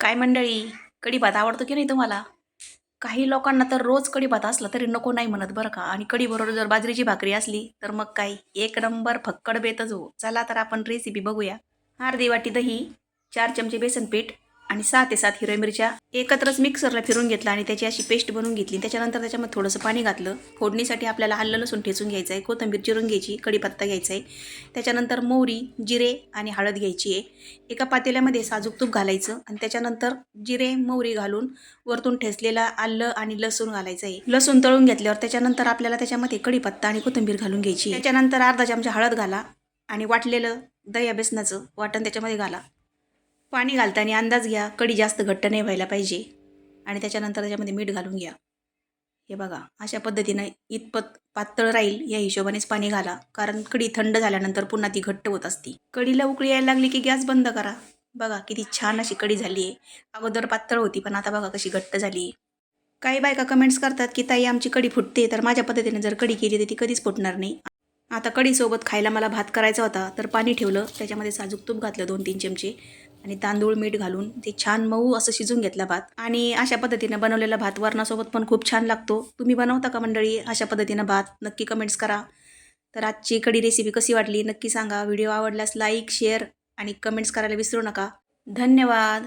काय मंडळी? कढीभात आवडतो की नाही तुम्हाला? काही लोकांना तर रोज कढीभात असलं असला तरी नको नाही म्हणत बरं का. आणि कढीबरोबर जर बाजरीची भाकरी असली तर मग काय? एक नंबर फक्कड बेतच हो. चला तर आपण रेसिपी बघूया. अर्धी वाटी दही चार चमचे बेसन पीठ आणि सहा ते सात हिरव्या मिरच्या. एकत्रच मिक्सरला फिरून घेतला आणि त्याची अशी पेस्ट बनवून घेतली. त्याच्यानंतर त्याच्यामध्ये थोडंसं पाणी घातलं. फोडणीसाठी आपल्याला हल्लं लसूण ठेचून घ्यायचं आहे कोथिंबीर चिरून घ्यायची. कढीपत्ता घ्यायचा आहे त्याच्यानंतर मोहरी जिरे आणि हळद घ्यायची आहे एका पातेल्यामध्ये साजूक तूप घालायचं आणि त्याच्यानंतर जिरे मोहरी घालून वरतून ठेचलेला आलं आणि लसूण घालायचं आहे लसूण तळून घेतल्यावर त्याच्यानंतर आपल्याला त्याच्यामध्ये कढीपत्ता आणि कोथिंबीर घालून घ्यायची. त्याच्यानंतर अर्धा चमचा हळद घाला आणि वाटलेलं दह्या बेसनाचं वाटण त्याच्यामध्ये घाला. पाणी घालताना अंदाज घ्या कडी जास्त घट्ट नाही व्हायला पाहिजे. आणि त्याच्यानंतर त्याच्यामध्ये मीठ घालून घ्या. हे बघा अशा पद्धतीनं इतपत पातळ राहील या हिशोबानेच पाणी घाला. कारण कढी थंड झाल्यानंतर पुन्हा ती घट्ट होत असते. कडीला उकळी यायला लागली की गॅस बंद करा. बघा किती छान अशी कडी झाली आहे. अगोदर पातळ होती पण आता बघा कशी घट्ट झाली आहे. काही बायका कमेंट्स करतात की ताई आमची कढी फुटते. तर माझ्या पद्धतीने जर कडी केली तर ती कधीच फुटणार नाही. आता कढीसोबत खायला मला भात करायचा होता तर पाणी ठेवलं. त्याच्यामध्ये साजूक तूप घातलं दोन तीन चमचे. आणि तांदूळ मीठ घालून ते छान मऊ असं शिजून घेतला भात. आणि अशा पद्धतीनं बनवलेला भात वरणासोबत पण खूप छान लागतो. तुम्ही बनवता का मंडळी अशा पद्धतीनं भात? नक्की कमेंट्स करा. तर आजची कडी रेसिपी कशी वाटली नक्की सांगा. व्हिडिओ आवडल्यास लाईक शेअर आणि कमेंट्स करायला विसरू नका. धन्यवाद.